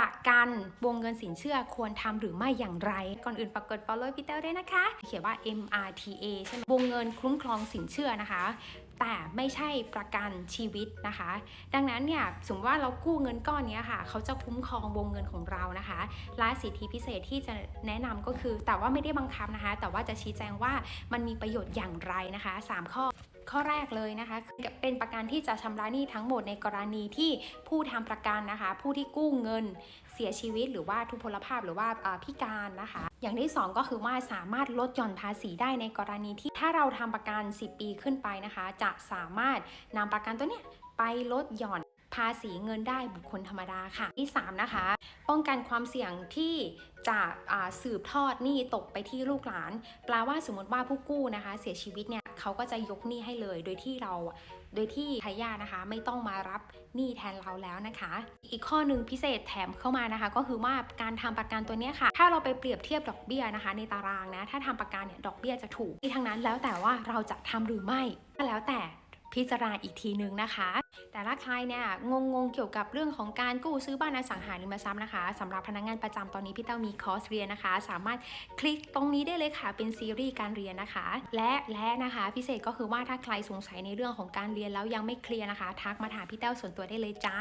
ประกันวงเงินสินเชื่อควรทำหรือไม่อย่างไร ก่อนอื่นปรากฏ follow พี่เต้ด้วยนะคะ เขียนว่า MRTA ใช่ไหมวงเงินคุ้มครองสินเชื่อนะคะ แต่ไม่ใช่ประกันชีวิตนะคะ ดังนั้นเนี่ยสมมติว่าเรากู้เงินก้อนนี้ค่ะ เขาจะคุ้มครองวงเงินของเรานะคะและสิทธิพิเศษที่จะแนะนำก็คือ แต่ว่าไม่ได้บังคับนะคะ แต่ว่าจะชี้แจงว่ามันมีประโยชน์อย่างไรนะคะสามข้อ ข้อแรกเลยนะคะเป็นประกันที่จะชำระหนี้ทั้งหมดในกรณีที่ผู้ทำประกันนะคะ ผู้ที่กู้เงินเสียชีวิตหรือว่าทุพพลภาพหรือว่าพิการนะคะ อย่างที่สองก็คือว่าสามารถลดหย่อนภาษีได้ในกรณีที่ถ้าเราทำประกัน 10 ปีขึ้นไปนะคะ จะสามารถนำประกันตัวเนี้ยไปลดหย่อน ภาษีเงินได้บุคคลธรรมดาค่ะ ที่สามนะคะ ป้องกันความเสี่ยงที่จะสืบทอดหนี้ตกไปที่ลูกหลาน แปลว่าสมมติว่าผู้กู้นะคะ เสียชีวิตเนี่ยเขาก็จะยกหนี้ให้เลย โดยที่เรา โดยที่ทายาทนะคะ ไม่ต้องมารับหนี้แทนเราแล้วนะคะ อีกข้อหนึ่งพิเศษแถมเข้ามานะคะ ก็คือว่าการทำประกันตัวเนี้ยค่ะ ถ้าเราไปเปรียบเทียบดอกเบี้ยนะคะ ในตารางนะ ถ้าทำประกันเนี่ยดอกเบี้ยจะถูก ที่ทั้งนั้นแล้วแต่ว่าเราจะทำหรือไม่ก็แล้วแต่ พิจารณาอีกทีนึงนะคะ แต่ถ้าใครเนี่ยงงงๆเกี่ยวกับเรื่องของการกู้ซื้อบ้านอสังหาริมทรัพย์นะคะสำหรับพนักงานประจำตอนนี้พี่เต้ามีคอร์สเรียนนะคะ สามารถคลิกตรงนี้ได้เลยค่ะเป็นซีรีส์การเรียนนะคะ และและนะคะพิเศษก็คือว่าถ้าใครสงสัยในเรื่องของการเรียนแล้วยังไม่เคลียร์นะคะ ทักมาถามพี่เต้าส่วนตัวได้เลยจ้า